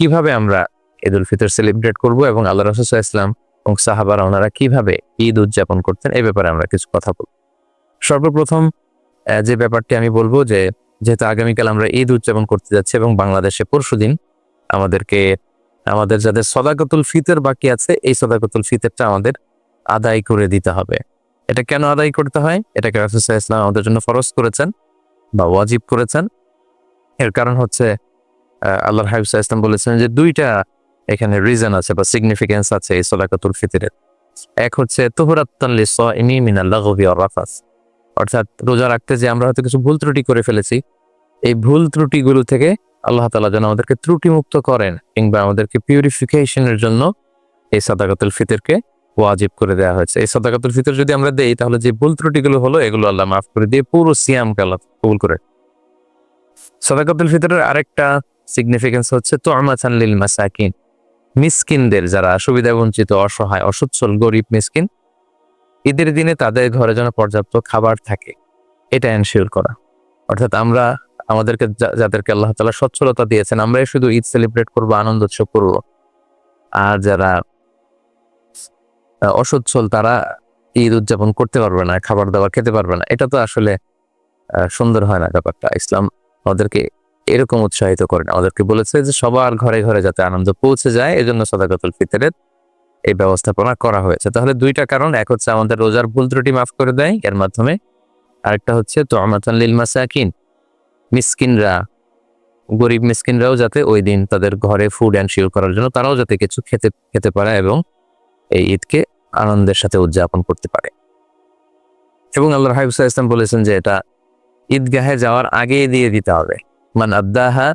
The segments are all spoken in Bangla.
কীভাবে আমরা ঈদ উল ফিতর সেলিব্রেট করব এবং আল্লাহ রসুল ইসলাম এবং সাহাবারা ওনারা কীভাবে ঈদ উদযাপন করতেন, এই ব্যাপারে আমরা কিছু কথা বলব। সর্বপ্রথম যে ব্যাপারটি আমি বলব যে, যেহেতু আগামীকাল আমরা ঈদ উদযাপন করতে যাচ্ছি এবং বাংলাদেশে পরশুদিন আমাদেরকে, আমাদের যাদের সদাকতুল ফিতর বাকি আছে, এই সদাকতুল ফিতরটা আমাদের আদায় করে দিতে হবে। এটা কেন আদায় করতে হয়? এটাকে রাসুল ইসলাম আমাদের জন্য ফরজ করেছেন বা ওয়াজিব করেছেন। এর কারণ হচ্ছে আল্লাহর হাবিব ইসলাম বলেছেন যে দুইটা এখানে রিজন আছে বা সিগনিফিকেন্স আছে এই সদাকাতুল ফিতরের। এক হচ্ছে তোহরাত্তানলি রাফাস। অর্থাৎ রোজা রাখতে যে আমরা হয়তো কিছু ভুল ত্রুটি করে ফেলেছি, এই ভুল ত্রুটিগুলো থেকে আল্লাহ তাআলা যেন আমাদেরকে ত্রুটি মুক্ত করেন কিংবা আমাদেরকে পিউরিফিকেশনের জন্য এই সাদাকাতুল ফিতরকে ওয়াজিব করে দেওয়া হয়েছে। এই সাদাকাতুল ফিতর যদি আমরা দেই, তাহলে যে ভুল ত্রুটিগুলো হলো, এগুলো আল্লাহ মাফ করে দিয়ে পুরো সিয়ামকে আল্লাহ কবুল করে। সাদাকাতুল ফিতরের আরেকটা সিগনিফিকেন্স হচ্ছে তো আমাচান লিল মাসাকিন মিসকিনদের যারা সুবিধা বঞ্চিত, অসহায়, অসচ্ছল, গরিব, মিসকিন, ঈদের দিনে তাদের ঘরে যেন পর্যাপ্ত খাবার থাকে, এটা এনশিওর করা। অর্থাৎ আমরা আমাদেরকে যাদেরকে আল্লাহ তালা সচ্ছলতা দিয়েছেন, আমরাই শুধু ঈদ সেলিব্রেট করব, আনন্দ উৎসব করব। আর যারা অসচ্ছল, তারা ঈদ উদযাপন করতে পারবে না, খাবার দাবার খেতে পারবে না, এটা তো আসলে সুন্দর হয় না ব্যাপারটা। ইসলাম আমাদেরকে এরকম উৎসাহিত করেন। আমাদেরকে বলেছে যে সবার ঘরে ঘরে যাতে আনন্দ পৌঁছে যায়, এজন্য সদাকাতুল ফিতরের এই ব্যবস্থাপনা করা হয়েছে। তাহলে দুইটা কারণ, এক হচ্ছে আমাদের রোজার ভুল ত্রুটি মাফ করে দেয়, এর মাধ্যমে আরেকটা হচ্ছে তো আমাতান মাসাকিন। মিসকিনরা, গরিব মিসকিনরাও যাতে ওই দিন তাদের ঘরে ফুড অ্যান্ড শিওর করার জন্য তারাও যাতে কিছু খেতে খেতে পারে এবং এই ঈদকে আনন্দের সাথে উদযাপন করতে পারে। এবং আল্লাহ সাল্লাল্লাহু ইসলাম বলেছেন যে এটা ঈদগাহে যাওয়ার আগেই দিয়ে দিতে হবে। মান আদাহা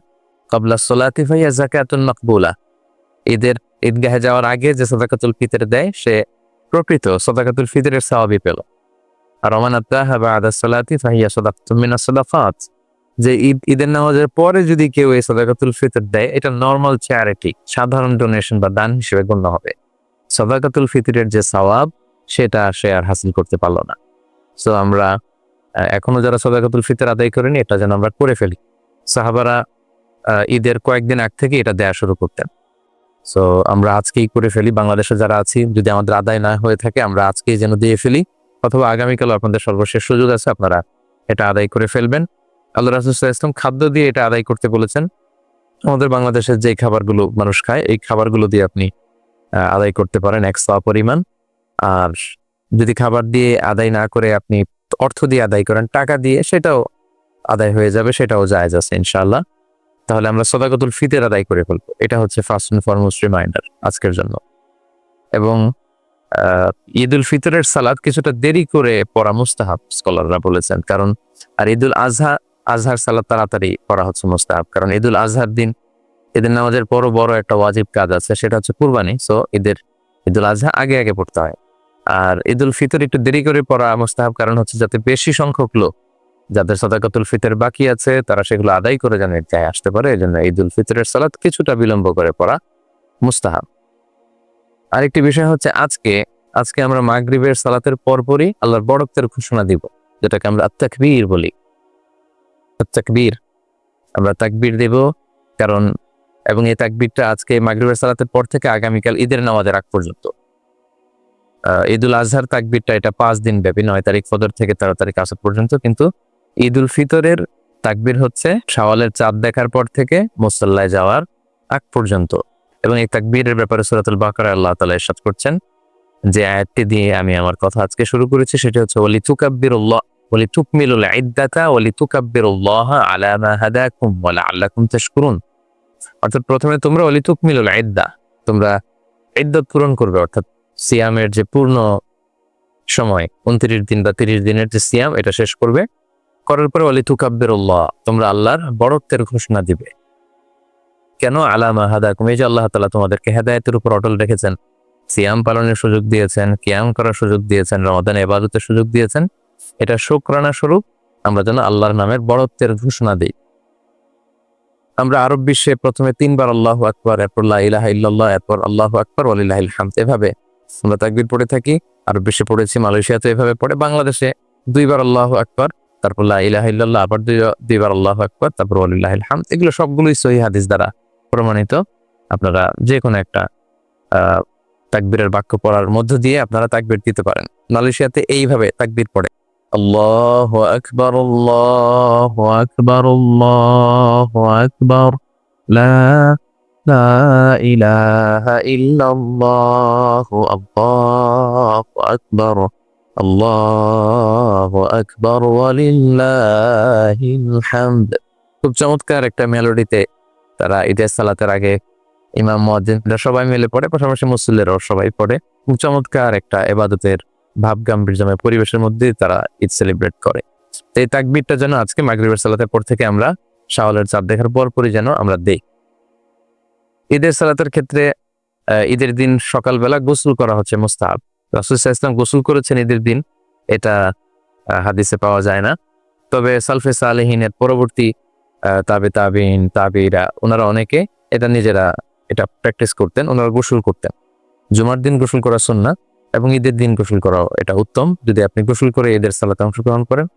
কবলা সোলাতি ফাইয়া জাকাতুন মকবুলা। ঈদের ঈদগাহে যাওয়ার আগে যে সদাকাতুল ফিতর দেয়, সে প্রকৃত সদাকাতুল ফিতরের সওয়াবই পেল। আর রমান আদাহা বা আদা সোলাতি ফাইয়া সদাকাতুম মিনাস সাদাকাত। যে ঈদ, ঈদের নামাজের পরে যদি কেউ এই সদাকাতুল ফিতর দেয়, এটা নর্মাল চ্যারিটি, সাধারণ ডোনেশন বা দান হিসেবে গণ্য হবে। সদাকাতুল ফিতরের যে সওয়াব, সেটা সে আর হাসিল করতে পারল না। সো আমরা, এখনও যারা সদাকাতুল ফিতর আদায় করেনি, এটা যেন আমরা করে ফেলি। সাহাবারা ঈদের কয়েকদিন আগ থেকে এটা দেয়া শুরু করতেন। সো আমরা আজকেই করে ফেলি। বাংলাদেশে যারা আছি, যদি আমাদের আদায় না হয়ে থাকে, আমরা আজকেই যেন দিয়ে ফেলি। অথবা আগামীকাল আপনাদের সর্বশেষ সুযোগ আছে, আপনারা এটা আদায় করে ফেলবেন। আল্লাহ রাসুল ইসলাম খাদ্য দিয়ে এটা আদায় করতে বলেছেন। আমাদের বাংলাদেশের যে খাবারগুলো মানুষ খায়, এই খাবারগুলো দিয়ে আপনি আদায় করতে পারেন এক সওয়া পরিমাণ। আর যদি খাবার দিয়ে আদায় না করে আপনি অর্থ দিয়ে আদায় করেন, টাকা দিয়ে, সেটাও আদায় হয়ে যাবে সেটাও জায়েজ আছে ইনশাআল্লাহ। তাহলে আমরা সদাকতুল ফিতের আদায় করে ফেলব। এটা হচ্ছে ফার্স্ট অ্যান্ড ফরমোস্ট রিমাইন্ডার আজকের জন্য। এবং আহ, ঈদ উল ফিতরের সালাদ কিছুটা দেরি করে পড়া মুস্তাহাব স্কলাররা বলেছেন। কারণ আর ঈদুল আজহা আজহার সালাদ তাড়াতাড়ি পড়া হচ্ছে মুস্তাহাব। কারণ ঈদুল আজহার দিন ঈদের নামাজের পরও বড় একটা ওয়াজিব কাজ আছে সেটা হচ্ছে কুরবানি। সো ঈদের ঈদুল আজহা আগে আগে পড়তে হয়। আর ঈদুল ফিতর একটু দেরি করে পড়া মুস্তাহাব কারণ হচ্ছে যাতে বেশি সংখ্যক লোক যাদের সদাকাতুল ফিতর বাকি আছে, তারা সেগুলো আদায় করে যেন ঈদগাহে আসতে পারে এই জন্য ঈদুল ফিতরের সালাত কিছুটা বিলম্ব করে পড়া মুস্তাহাব। আরেকটি বিষয় হচ্ছে আজকে আজকে আমরা মাগরিবের সালাতের পরপরই আল্লাহর বড়ত্বের ঘোষণা দিব, যেটাকে আমরা আত্মাকবীর বলি। আত্মাকবীর আমরা তাকবীর দেব, কারণ, এবং এই তাকবীরটা আজকে মাগরিবের সালাতের পর থেকে আগামীকাল ঈদের নামাজের আগ পর্যন্ত। ঈদুল আজহার তাকবীরটা এটা পাঁচ দিন ব্যাপী, নয় তারিখ ফজর থেকে তেরো তারিখ আসর পর্যন্ত, কিন্তু ঈদুল ফিতরের তাকবির হচ্ছে, শাওয়ালের চাঁদ দেখার পর থেকে মুসল্লায় যাওয়ার আগ পর্যন্ত। এবং এই তাকবীরের ব্যাপারে সুরাতুল বাকারা আল্লাহ তালা ইরশাদ করছেন যে আয়াতটি দিয়ে আমি আমার কথা আজকে শুরু করেছি, সেটা হচ্ছে ওয়ালি তুকাব্বিরুল্লাহ ওয়ালি তুকমিলুল ইদ্দাতা ওয়ালি তুকাব্বিরুল্লাহ আলা মা হাদাকুম ওয়া লাআল্লাকুম তাশকুরুন। অর্থাৎ প্রথমে তোমরা ওয়ালি তুকমিলুল ইদ্দা, তোমরা ইদ্দত পূরণ করবে, অর্থাৎ সিয়ামের যে পূর্ণ সময়, উনত্রিশ দিন বা তিরিশ দিনের যে সিয়াম, এটা শেষ করবে। করার পরে ওয়ালি তুকাব্বিরুল্লাহ তোমরা আল্লাহর বড়ত্বের ঘোষণা দিবে। কেন? আলামা এই যে আল্লাহ তাআলা তোমাদেরকে হেদায়েতের উপর অটল রেখেছেন, সিয়াম পালনের সুযোগ দিয়েছেন, কিয়াম করার সুযোগ দিয়েছেন, রমাদান এবাদতের সুযোগ দিয়েছেন, এটা শুকরানা স্বরূপ, আমরা যেন আল্লাহর নামের বড়ত্বের ঘোষণা দিই। আমরা আরব বিশ্বে প্রথমে তিনবার আল্লাহ আকবর, এরপর ইলাহা ইল্লাল্লাহ, এরপর আল্লাহ আকবর, ওয়ালিল্লাহিল হামদ, এভাবে। আমরা তাকবির পড়ে থাকি, আরব বিশ্বে পড়েছি, মালয়েশিয়াতে এভাবে পড়ে, বাংলাদেশে দুইবার আল্লাহ আকবর তারপর ইলাহা ইল্লাল্লাহ, আবার দুই- দুইবার আল্লাহ আকবর, তারপর ওয়ালিল্লাহিল হামদ। এগুলো সবগুলোই সহি হাদিস দ্বারা প্রমাণিত। আপনারা যে কোনো একটা তাকবীরের বাক্য পড়ার মধ্য দিয়ে আপনারা তাকবীর দিতে পারেন। মালয়েশিয়াতে এইভাবে তাকবীর পড়ে, আল্লাহ আকবর আল্লাহ আকবর আল্লাহ আকবর, লা ইলাহা ইল্লাল্লাহ, আল্লাহু আকবর। খুব চমৎকার একটা মেলোডিতে তারা ঈদের সালাতের আগে ইমাম, মুয়াজ্জিনরা সবাই মিলে পড়ে, পাশাপাশি মুসল্লিরাও সবাই পড়ে। খুব চমৎকার একটা এবাদতের ভাব গাম্ভীর্যময় পরিবেশের মধ্যে তারা ঈদ সেলিব্রেট করে। এই তাকবীরটা যেন আজকে মাগরিবের সালাতের পর থেকে আমরা শাওয়ালের চাঁদ দেখার পর পরই যেন আমরা দেই। ঈদের সালাতের ক্ষেত্রে ঈদের দিন সকালবেলা গোসল করা হচ্ছে মুস্তাহাব। রাসুল ইসলাম গোসল করেছেন ঈদের দিন, এটা হাদিসে পাওয়া যায় না। তবে সালফে সালেহিনের পরবর্তী তাবে তাবিন তাবিরা ওনারা অনেকে এটা নিজেরা, এটা প্র্যাকটিস করতেন, ওনারা গোসল করতেন। জুমার দিন গোসল করা সুন্না এবং ঈদের দিন গোসল করাও এটা উত্তম। যদি আপনি গোসল করে ঈদের সালাতে অংশগ্রহণ করেন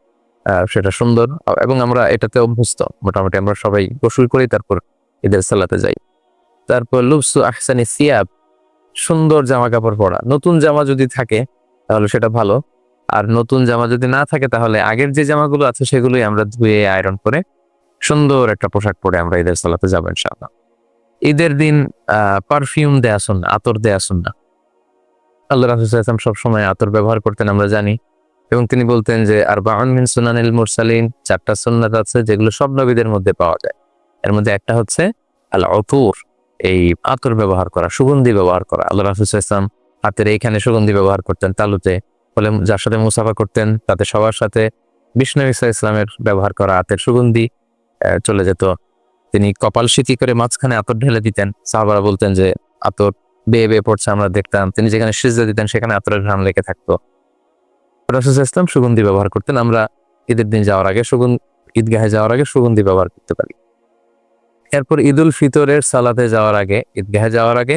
সেটা সুন্দর। এবং আমরা এটাতে অভ্যস্ত, মোটামুটি আমরা সবাই গোসল করি তারপর ঈদের সালাতে যাই। তারপর লুবসু আহসানি সিয়াব সুন্দর জামা কাপড় পরা। নতুন জামা যদি থাকে, তাহলে সেটা ভালো। আর নতুন জামা যদি না থাকে, তাহলে আগের যে জামাগুলো আছে, সেগুলোই আমরা ধুয়ে আয়রন করে সুন্দর একটা পোশাক পরে আমরা ঈদের সালাতে যাব ইনশাআল্লাহ। ঈদের দিন পারফিউম দেয়া শুন, আতর দেয়া শুন না। আল্লাহ রাসুলাম সবসময় আতর ব্যবহার করতেন, আমরা জানি। এবং তিনি বলতেন যে আর বাউন মিন সুনানিল মুরসালিন চারটা সুন্নাত আছে, যেগুলো সব নবীদের মধ্যে পাওয়া যায়। এর মধ্যে একটা হচ্ছে আল অতুর এই আতর ব্যবহার করা, সুগন্ধি ব্যবহার করা। আল্লাহ রাসুলাম হাতের এইখানে সুগন্ধি ব্যবহার করতেন তালুতে। ফলে যার সাথে মুসাফা করতেন, তাতে সবার সাথে বিষ্ণু ইসা ইসলামের ব্যবহার করা হাতের সুগন্ধি চলে যেত। তিনি কপাল সিটি করে মাঝখানে আতর ঢেলে দিতেন। সাহাবারা বলতেন যে, আতর বেয়ে বেয়ে পড়ছে, আমরা দেখতাম। তিনি যেখানে সিজদা দিতেন, সেখানে আতরের ঘ্রাণ লেগে থাকতো। রাসুল ইসলাম সুগন্ধি ব্যবহার করতেন। আমরা ঈদের দিন যাওয়ার আগে সুগন্ধি, ঈদগাহে যাওয়ার আগে সুগন্ধি ব্যবহার করতে পারি। এরপর ঈদুল ফিতরের সালাতে যাওয়ার আগে, ঈদগাহে যাওয়ার আগে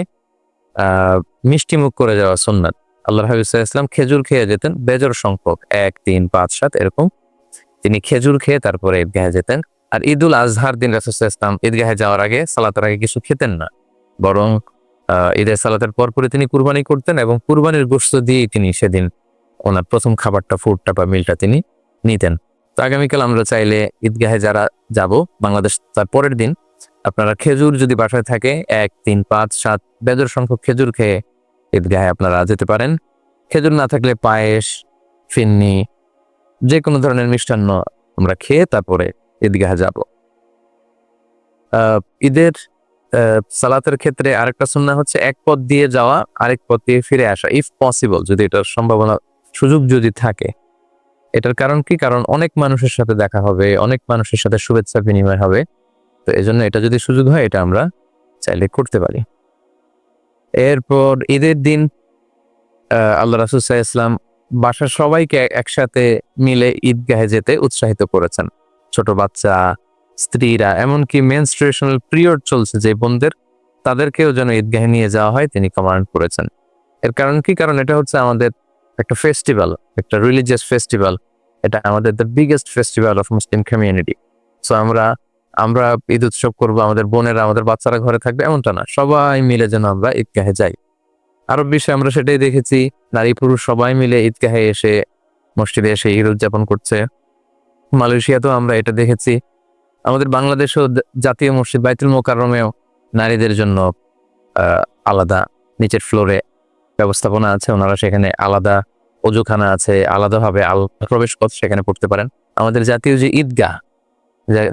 মিষ্টি মুখ করে যাওয়া সুন্নাত। আল্লাহ ইসলাম খেজুর খেয়ে যেতেন বেজর সংখ্যক, এক, তিন, পাঁচ, সাত, এরকম। তিনি খেজুর খেয়ে তারপরে ঈদগাহে যেতেন। আর ঈদুল আজহার দিন রাসুল ইসলাম ঈদগাহে যাওয়ার আগে সালাতের আগে কিছু খেতেন না। বরং ঈদের সালাতের পরপরই তিনি কুরবানি করতেন এবং কুরবানির গোস্ত দিয়েই তিনি সেদিন ওনার প্রথম খাবারটা ফুডটা বা মিলটা তিনি নিতেন। তো আগামীকাল আমরা চাইলে ঈদগাহে যারা যাব, বাংলাদেশ তার পরের দিন আপনারা খেজুর যদি বাসায় থাকে, এক, তিন, পাঁচ, সাত, বেজর সংখ্যক খেজুর খেয়ে ঈদগাহে আপনারা যেতে পারেন। খেজুর না থাকলে পায়েস, ফিন্নি যে কোনো ধরনের মিষ্টান্ন আমরা খেয়ে তারপরে ঈদগাহে যাব। ঈদের সালাতের ক্ষেত্রে আরেকটা সুন্না হচ্ছে এক পথ দিয়ে যাওয়া, আরেক পথ দিয়ে ফিরে আসা ইফ পসিবল যদি এটার সম্ভাবনা, সুযোগ যদি থাকে। এটার কারণ কি? কারণ অনেক মানুষের সাথে দেখা হবে, অনেক মানুষের সাথে শুভেচ্ছা বিনিময় হবে। তো এই জন্য এটা যদি সুযোগ হয়, এটা আমরা চাইলে করতে পারি। এরপর ঈদের দিন আল্লাহ সাল্লাল্লাহু ইসলাম বাসার সবাইকে একসাথে মিলে ঈদগাহে যেতে উৎসাহিত করেছেন। ছোট বাচ্চা, স্ত্রীরা, এমনকি মেন মেনস্ট্রুয়েশনাল পিরিয়ড চলছে যে বোনদের, তাদেরকেও যেন ঈদগাহে নিয়ে যাওয়া হয়, তিনি কমান্ড করেছেন। এর কারণ কি? কারণ এটা হচ্ছে আমাদের একটা ফেস্টিভ্যাল একটা রিলিজিয়াস ফেস্টিভ্যাল এটা আমাদের the biggest festival of Muslim community so আমরা আমরা ঈদ উৎসব করব, আমাদের বোনেরা, আমাদের বাচ্চারা ঘরে থাকবে, এমনটা না। সবাই মিলে যেন আমরা ঈদগাহে যাই। আরব বিশ্বে আমরা সেটাই দেখেছি, নারী পুরুষ সবাই মিলে ঈদগাহে এসে মসজিদে এসে ঈদ উদযাপন করছে। মালয়েশিয়াতেও আমরা এটা দেখেছি। আমাদের বাংলাদেশেও জাতীয় মসজিদ বাইতুল মোকারমেও নারীদের জন্য আলাদা নিচের ফ্লোরে ব্যবস্থাপনা আছে, ওনারা সেখানে আলাদা অজুখানা আছে, আলাদাভাবে আল প্রবেশ পথ সেখানে পড়তে পারেন। আমাদের জাতীয় যে ঈদগাহ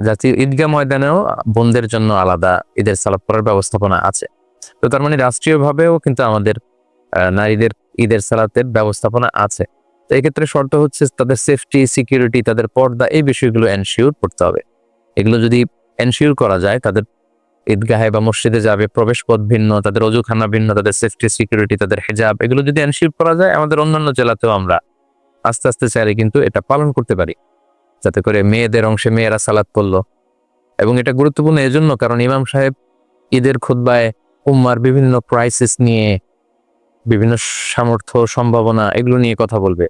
জাতীয় ঈদগাহ ময়দানেও বোনদের জন্য আলাদা ঈদের সালাত পড়ার ব্যবস্থাপনা আছে। তো তার মানে রাষ্ট্রীয়ভাবেও কিন্তু আমাদের নারীদের ঈদের সালাতের ব্যবস্থাপনা আছে। তো এক্ষেত্রে শর্ত হচ্ছে তাদের সেফটি সিকিউরিটি তাদের পর্দা এই বিষয়গুলো এনশিওর করতে হবে। এগুলো যদি এনশিওর করা যায়, তাদের ঈদগাহে বা মসজিদে যাবে প্রবেশ পথ ভিন্ন, তাদের অজুখানা ভিন্ন, তাদের সেফটি সিকিউরিটি তাদের হেজাব, এগুলো যদি এনশিওর করা যায়, আমাদের অন্যান্য জেলাতেও আমরা আস্তে আস্তে চাইলে কিন্তু এটা পালন করতে পারি। যাতে করে মেয়েদের অংশে মেয়েরা সালাত পড়ল। এবং এটা গুরুত্বপূর্ণ এজন্য কারণ ইমাম সাহেব ঈদের খুদ্বায় উম্মার বিভিন্ন ক্রাইসিস নিয়ে বিভিন্ন সামর্থ্য, সম্ভাবনা এগুলো নিয়ে কথা বলবে।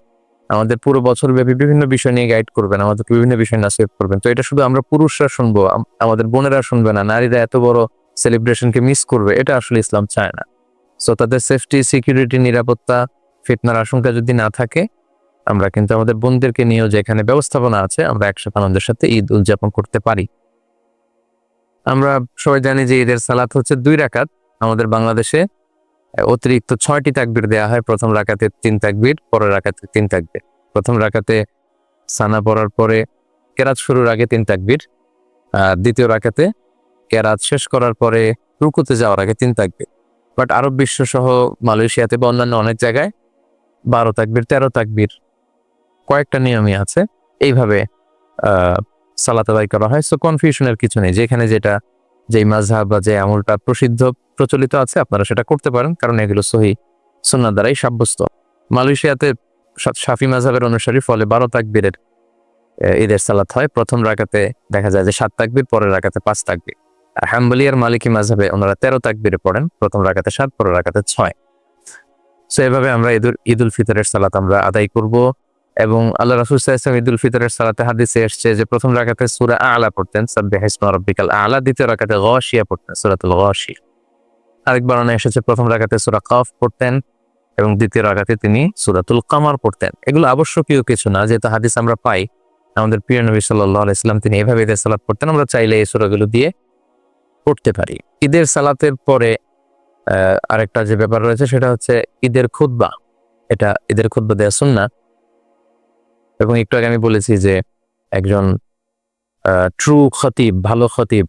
আমাদের পুরো বছর ব্যাপী বিভিন্ন বিষয় নিয়ে গাইড করবেন, আমাদেরকে বিভিন্ন বিষয় নাসিব করবেন। তো এটা শুধু আমরা পুরুষরা শুনব আমাদের বোনেরা শুনবে না, নারীরা এত বড় সেলিব্রেশনকে মিস করবে, এটা আসলে ইসলাম চায় না। সো তাদের সেফটি সিকিউরিটি নিরাপত্তা ফিতনার আশঙ্কা যদি না থাকে আমরা কিন্তু আমাদের বোনদেরকে নিয়েও যেখানে ব্যবস্থাপনা আছে, আমরা একসাথে আনন্দের সাথে ঈদ উদযাপন করতে পারি। আমরা সবাই জানি যে ঈদের সালাত হচ্ছে দুই রাকাত। আমাদের বাংলাদেশে অতিরিক্ত ছয়টি তাকবির দেওয়া হয়। প্রথম রাকাতে তিন তাকবির, পরের রাকাতে তিন তাকবির। প্রথম রাকাতে সানা পড়ার পরে কেরাত শুরুর আগে তিন তাকবির, আর দ্বিতীয় রাকাতে কেরাত শেষ করার পরে রুকুতে যাওয়ার আগে তিন তাকবির। বাট আরব বিশ্ব সহ মালয়েশিয়াতে বা অন্যান্য অনেক জায়গায় বারো তাকবির, তেরো তাকবির কয়েকটা নিয়মই আছে। এইভাবে সালাত আদায় করা হয়। সো কনফিউশনের কিছু নেই। যেখানে যেটা, যেই মাঝহাব বা যে আমলটা প্রসিদ্ধ, প্রচলিত আছে, আপনারা সেটা করতে পারেন। কারণ এগুলো সহি সুন্নার দ্বারাই সাব্যস্ত। মালয়েশিয়াতে সা- শাফি মাঝহাবের অনুসারী ফলে বারো তাকবীরের ঈদের সালাত হয়। প্রথম রাকাতে দেখা যায় যে সাত তাকবীর, পরের রাকাতে পাঁচ তাকবীর। আর হাম্বলিয়ার মালিকী মাঝহাবে ওনারা তেরো তাকবীরে পড়েন। প্রথম রাকাতে সাত, পরের রাকাতে ছয়। সো এভাবে আমরা ঈদুল ঈদুল ফিতরের সালাত আমরা আদায় করব। এবং আল্লাহ রাসুল সাল্লাম ঈদুল ফিতরের সালাতে হাদিসে এসছে যে প্রথম রাকাতে সুরা আলা পড়তেন, সাব্বিহ ইসমা রাব্বিকাল আলা, দ্বিতীয় রাকাতে গাশিয়া পড়তেন, সূরাতুল গাশিয়া। আরেকবার অনেক এসেছে প্রথম রাকাতে সুরা কাফ পড়তেন এবং দ্বিতীয় রাকাতে তিনি সুরাতুল কামার পড়তেন। এগুলো আবশ্যকীয় কিছু না, যেহেতু হাদিস আমরা পাই, আমাদের প্রিয় নবী সাল্লাল্লাহু আলাইহি তিনি এভাবে ঈদের সালাত পড়তেন, আমরা চাইলে এই সূরাগুলো দিয়ে পড়তে পারি। ঈদের সালাতের পরে আরেকটা যে ব্যাপার রয়েছে সেটা হচ্ছে ঈদের খুতবা। এটা ঈদের খুতবা দেওয়া সুন্নাহ। এবং একটু আগে আমি বলেছি যে একজন ট্রু খতিব, ভালো খতিব,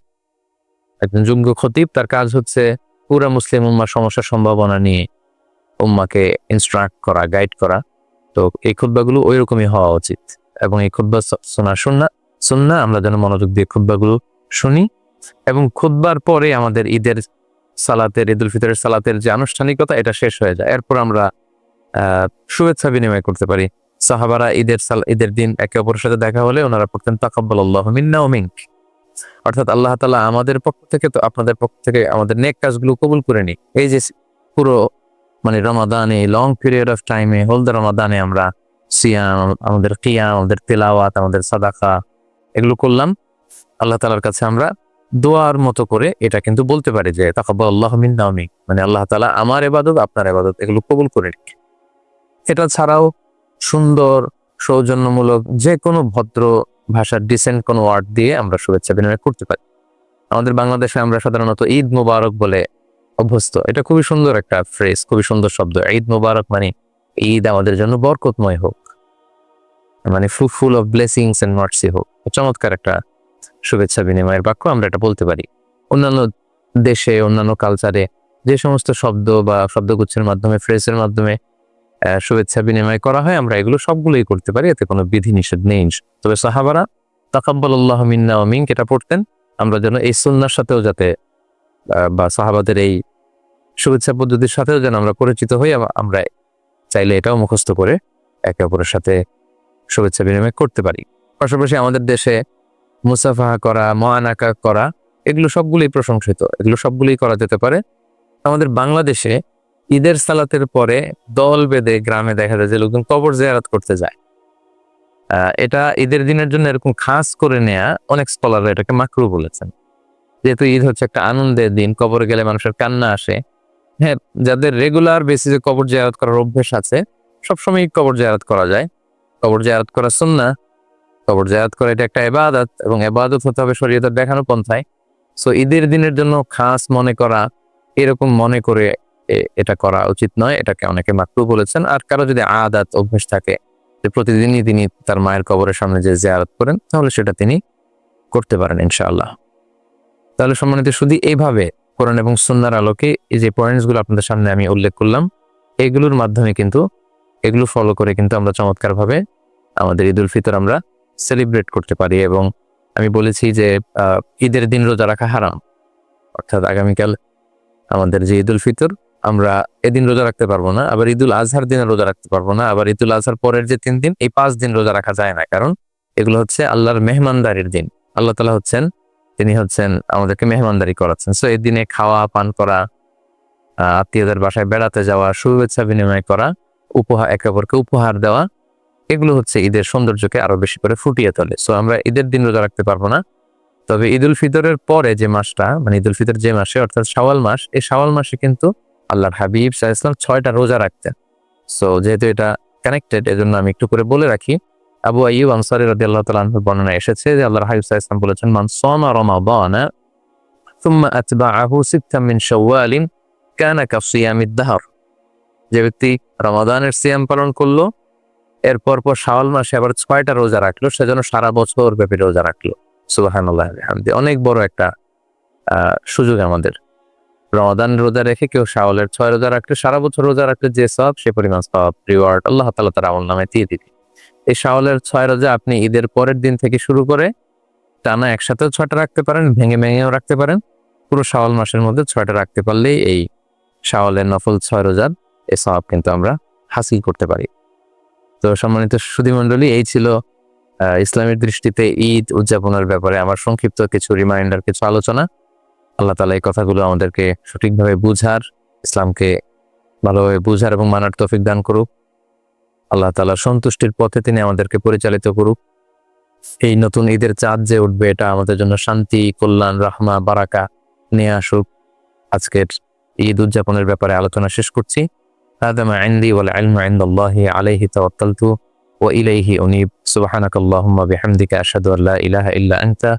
একজন যোগ্য খতিব, তার কাজ হচ্ছে পুরা মুসলিম উম্মার সমস্যার সম্ভাবনা নিয়ে উম্মাকে ইনস্ট্রাক্ট করা গাইড করা। তো এই খুদ্বাগুলো ওই রকমই হওয়া উচিত। এবং এই খুদ্া শোনা, শুননা শুননা আমরা যেন মনোযোগ দিয়ে খুদ্বাগুলো শুনি। এবং খুদ্বার পরে আমাদের ঈদের সালাতের, ঈদুল ফিতরের সালাতের যে আনুষ্ঠানিকতা, এটা শেষ হয়ে যায়। এরপর আমরা শুভেচ্ছা বিনিময় করতে পারি। সাহাবারা ঈদের সাল ঈদের দিন একে অপরের সাথে দেখা হলে ওনারা পড়তেন তাকাব্বাল আল্লাহ মিন্না ও মিনক। অর্থাৎ আল্লাহ তালা আমাদের পক্ষ থেকে তো আপনাদের পক্ষ থেকে আমাদের নেক কাজগুলো কবুল করে নি এই যে পুরো মানে রমাদানে লং পিরিয়ড অফ টাইমে হোল রমাদানে আমরা সিয়াম, আমাদের কিয়াম, আমাদের তেলাওয়াত, আমাদের সাদাকা এগুলো করলাম। আল্লাহ তালার কাছে আমরা দোয়ার মতো করে এটা কিন্তু বলতে পারি যে তাকাব্বাল আল্লাহ মিন্না ও মিনক। মানে আল্লাহ তালা আমার এবাদত আপনার এবাদত এগুলো কবুল করে নিক। এটা ছাড়াও সুন্দর, সৌজন্যমূলক যে কোনো ভদ্র ভাষার ডিসেন্ট কোনো ওয়ার্ড দিয়ে আমরা শুভেচ্ছা বিনিময় করতে পারি। আমাদের বাংলাদেশে আমরা সাধারণত ঈদ মোবারক বলে অভ্যস্ত। এটা খুবই সুন্দর একটা ফ্রেজ খুবই সুন্দর শব্দ। ঈদ মোবারক মানে ঈদ আমাদের জন্য বরকতময় হোক মানে full of blessings and mercy হোক। চমৎকার একটা শুভেচ্ছা বিনিময়ের বাক্য আমরা এটা বলতে পারি। অন্যান্য দেশে, অন্যান্য কালচারে যে সমস্ত শব্দ বা শব্দগুচ্ছের মাধ্যমে ফ্রেজের মাধ্যমে শুভেচ্ছা বিনিময় করা হয়, আমরা এগুলো সবগুলোই করতে পারি, এতে কোনো বিধি নিষেধ নেই তবে সাহাবারা তাকাব্বাল আল্লাহ মিন্না মিঙ্ক এটা পড়তেন, আমরা যেন এই সুন্নার সাথেও যাতে বা সাহাবাদের এই শুভেচ্ছা পদ্ধতির সাথেও যেন আমরা পরিচিত হই আমরা চাইলে এটাও মুখস্থ করে একে অপরের সাথে শুভেচ্ছা বিনিময় করতে পারি। পাশাপাশি আমাদের দেশে মুসাফাহা করা মহানাকা করা, এগুলো সবগুলোই প্রশংসিত, এগুলো সবগুলোই করা যেতে পারে। আমাদের বাংলাদেশে ঈদের সালাতের পরে দল বেঁধে গ্রামে দেখা যায় যে লোকজন কবর জিয়ারত করতে যায়। এটা ঈদের দিনের জন্য এরকম খাস করে নেয়া অনেক স্কলাররা এটাকে মাকরু বলেছেন। যেহেতু ঈদ হচ্ছে একটা আনন্দের দিন, কবরে গেলে মানুষের কান্না আসে। হ্যাঁ যাদের রেগুলার বেসিসে কবর জিয়ারত করার অভ্যেস আছে সবসময় কবর জিয়ারত করা যায়। কবর জিয়ারত করা সুন্না কবর জিয়ারত করা এটা একটা এবাদত এবং এবাদত হতে হবে শরীয়তের দেখানো পন্থায়। সো ঈদের দিনের জন্য খাস মনে করা, এরকম মনে করে এটা করা উচিত নয়, এটাকে অনেকে মাকরু বলেছেন। আর কারও যদি আদাত অভ্যেস থাকে, যে প্রতিদিনই তিনি তার মায়ের কবরের সামনে যে জিয়ারত করেন, তাহলে সেটা তিনি করতে পারেন ইনশাআল্লাহ। তাহলে সম্মানিত শুধু এইভাবে কোরআন এবং সুন্নার আলোকে এই যে পয়েন্টসগুলো আপনাদের সামনে আমি উল্লেখ করলাম, এগুলোর মাধ্যমে কিন্তু, এগুলো ফলো করে কিন্তু আমরা চমৎকার ভাবে আমাদের ঈদ উল ফিতর আমরা সেলিব্রেট করতে পারি। এবং আমি বলেছি যে ঈদের দিন রোজা রাখা হারাম। অর্থাৎ আগামীকাল আমাদের যে ঈদ উল ফিতর আমরা এদিন রোজা রাখতে পারব না, আবার ঈদুল আজহার দিনে রোজা রাখতে পারব না, আবার ঈদুল আজহার পরের যে তিন দিন, এই পাঁচ দিন রোজা রাখা যায় না। কারণ এগুলো হচ্ছে আল্লাহর মেহমানদারির দিন। আল্লাহ তালা হচ্ছেন, তিনি হচ্ছেন আমাদেরকে মেহমানদারি করাচ্ছেন। সো এই দিনে খাওয়া, পান করা আত্মীয়দের বাসায় বেড়াতে যাওয়া, শুভেচ্ছা বিনিময় করা উপহার একে অপরকে উপহার দেওয়া, এগুলো হচ্ছে ঈদের সৌন্দর্যকে আরও বেশি করে ফুটিয়ে তোলে। সো আমরা ঈদের দিন রোজা রাখতে পারব না। তবে ঈদ উল ফিতরের পরে যে মাসটা মানে ঈদ উল ফিতর যে মাসে, অর্থাৎ শাওয়াল মাস, এই শাওয়াল মাসে কিন্তু আল্লাহর হাবিব সাহা ইসলাম ছয়টা রোজা রাখতেন সো যেহেতু এটা কানেক্টেড এজন্য আমি একটু করে বলে রাখি আবু আইয়ুব আনসারি রাদি আল্লাহ তালা বর্ণনা এসেছে যে আল্লাহর হাবিব সাহা ইসলাম বলেছেন মান সোমা রমাদানা ثم أتبعه ستا من شوال كان كصيام الدهر যে ব্যক্তি রমাদানের সিয়াম পালন করলো এরপর পর শাওয়াল মাসে আবার ছয়টা রোজা রাখলো সেজন্য সারা বছর ব্যাপী রোজা রাখলো সুবাহান্লাহ হামদি অনেক বড় একটা আহ, সুযোগ আমাদের রমাদান রোজা রেখে কেউ শাওলের ছয় রোজা রাখলে, সারা বছর রোজা রাখলে যে সব, সে পরিমাণ সব রিওয়ার্ড আল্লাহ তালা তার আমল নামে দিয়ে দিবে। এই শাওলের ছয় রোজা আপনি ঈদের পরের দিন থেকে শুরু করে টানা একসাথেও ছয়টা রাখতে পারেন, ভেঙে ভেঙেও রাখতে পারেন। পুরো শাওয়াল মাসের মধ্যে ছয়টা রাখতে পারলেই এই শাওয়ালের নফল ছয় রোজার এ সব কিন্তু আমরা হাসিল করতে পারি। তো সম্মানিত সুধী মণ্ডলী এই ছিল ইসলামের দৃষ্টিতে ঈদ উদযাপনের ব্যাপারে আমার সংক্ষিপ্ত কিছু রিমাইন্ডার কিছু আলোচনা। আল্লাহ তালা এই কথাগুলো আমাদেরকে সঠিকভাবে বুঝার, ইসলামকে ভালোভাবে বুঝার এবং মানার তফিক দান করুক। আল্লাহ তালা সন্তুষ্টির পথে তিনি আমাদেরকে পরিচালিত করুক। এই নতুন ঈদের চাঁদ যে উঠবে, এটা আমাদের জন্য শান্তি, কল্যাণ, রাহমা, বারাকা নিয়ে আসুক। আজকের ঈদ উদযাপনের ব্যাপারে আলোচনা শেষ করছি। আদম আইন্দি আলাইহি ইলাইহি আনতা